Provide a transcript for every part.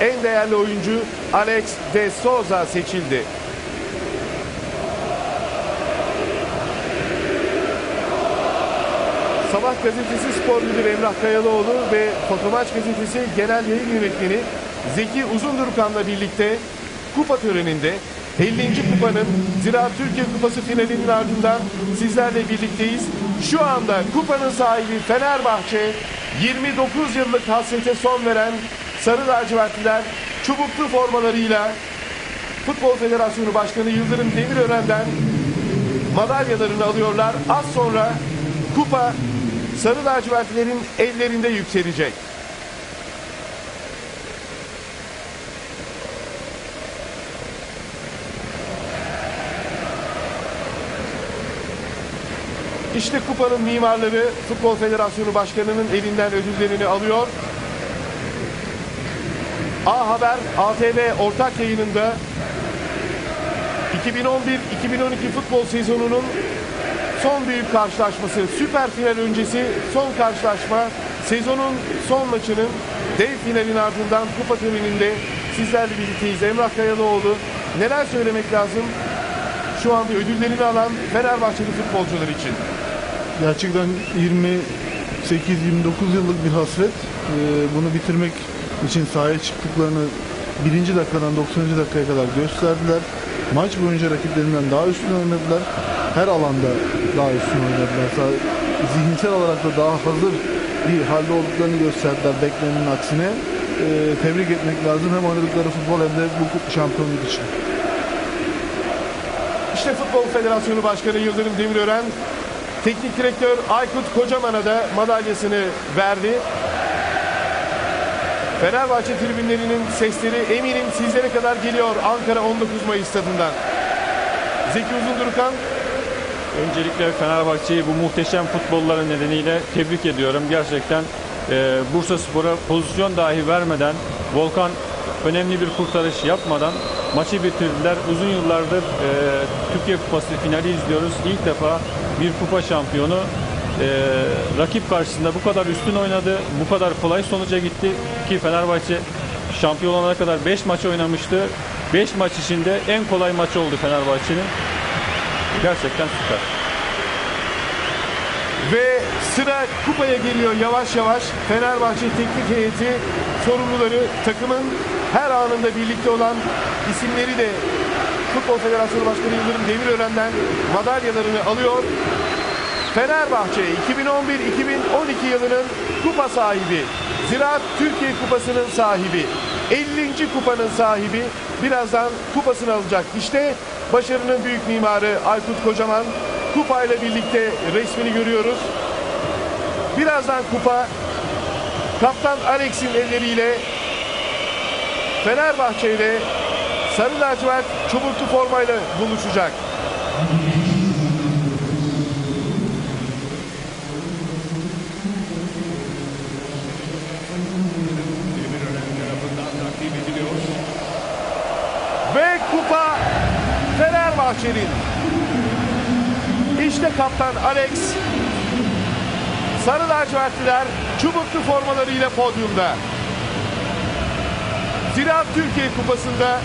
en değerli oyuncu Alex de Souza seçildi. Sabah gazetesi spor müdürü Emrah Kayalıoğlu ve Fotomaç gazetesi genel yayın yönetmeni Zeki Uzundurkan'la birlikte kupa töreninde 50. kupanın Ziraat Türkiye Kupası finalinin ardından sizlerle birlikteyiz. Şu anda kupanın sahibi Fenerbahçe 29 yıllık hasrete son veren Sarı lacivertliler çubuklu formalarıyla Futbol Federasyonu Başkanı Yıldırım Demirören'den madalyalarını alıyorlar. Az sonra kupa Sarı lacivertlilerin ellerinde yükselecek. İşte kupanın mimarları Futbol Federasyonu Başkanı'nın elinden ödüllerini alıyor. A Haber ATV ortak yayınında 2011-2012 futbol sezonunun son büyük karşılaşması, süper final öncesi son karşılaşma, sezonun son maçının dev finalin ardından kupa töreninde sizlerle birlikteyiz. Emrah Kayalıoğlu neler söylemek lazım şu anda ödüllerini alan Fenerbahçeli futbolcular için? Gerçekten 28-29 yıllık bir hasret. Ee, bunu bitirmek için sahaya çıktıklarını birinci dakikadan 90. dakikaya kadar gösterdiler. Maç boyunca rakiplerinden daha üstün oynadılar. Her alanda daha üstün oynadılar. Zihinsel olarak da daha hazır bir halde olduklarını gösterdiler beklenenin aksine. Ee, tebrik etmek lazım hem oynadıkları futbol hem de bu şampiyonluk için. İşte Futbol Federasyonu Başkanı Yıldırım Demirören Teknik Direktör Aykut Kocaman'a da madalyasını verdi. Fenerbahçe tribünlerinin sesleri eminim sizlere kadar geliyor Ankara 19 Mayıs stadından. Zeki Uzundurkan Öncelikle Fenerbahçe'yi bu muhteşem futbolları nedeniyle tebrik ediyorum. Gerçekten e, Bursa Spor'a pozisyon dahi vermeden, Volkan önemli bir kurtarış yapmadan maçı bitirdiler. Uzun yıllardır e, Türkiye Kupası finali izliyoruz. İlk defa bir kupa şampiyonu rakip karşısında bu kadar üstün oynadı, bu kadar kolay sonuca gitti ki Fenerbahçe şampiyon olana kadar 5 maç oynamıştı. 5 maç içinde en kolay maç oldu Fenerbahçe'nin. Gerçekten süper. ve sıra kupaya geliyor yavaş yavaş. Fenerbahçe teknik heyeti sorumluları takımın her anında birlikte olan isimleri de Futbol Federasyonu Başkanı Yıldırım Demirören'den madalyalarını alıyor. Fenerbahçe 2011-2012 yılının kupa sahibi, Ziraat Türkiye Kupası'nın sahibi, 50. kupanın sahibi birazdan kupasını alacak. İşte başarının büyük mimarı Aykut Kocaman kupayla birlikte resmini görüyoruz. Birazdan kupa Kaptan Alex'in elleriyle Fenerbahçe ile Sarı lacivert çubuklu formayla buluşacak. Ve kupa Fenerbahçe'nin. İşte kaptan Alex. Sarı lacivertliler çubuklu formalarıyla podyumda. Ziraat Türkiye Kupası'nda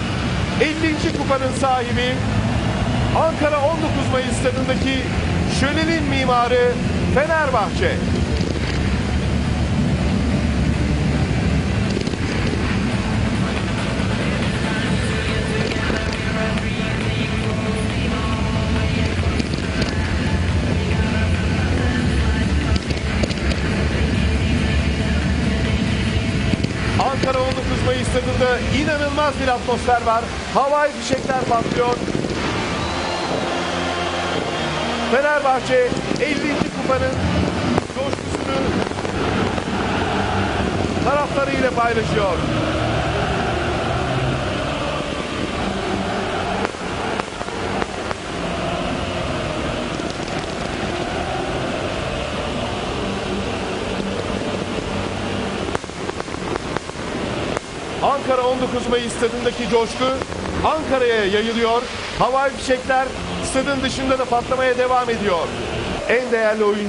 50. kupanın sahibi Ankara 19 Mayıs stadındaki şölenin mimarı Fenerbahçe. Stadında inanılmaz bir atmosfer var. Havai fişekler patlıyor. Fenerbahçe 50. kupanın coşkusunu taraftarıyla paylaşıyor. Ankara 19 Mayıs stadındaki coşku Ankara'ya yayılıyor. Havai fişekler stadın dışında da patlamaya devam ediyor. En değerli oyuncu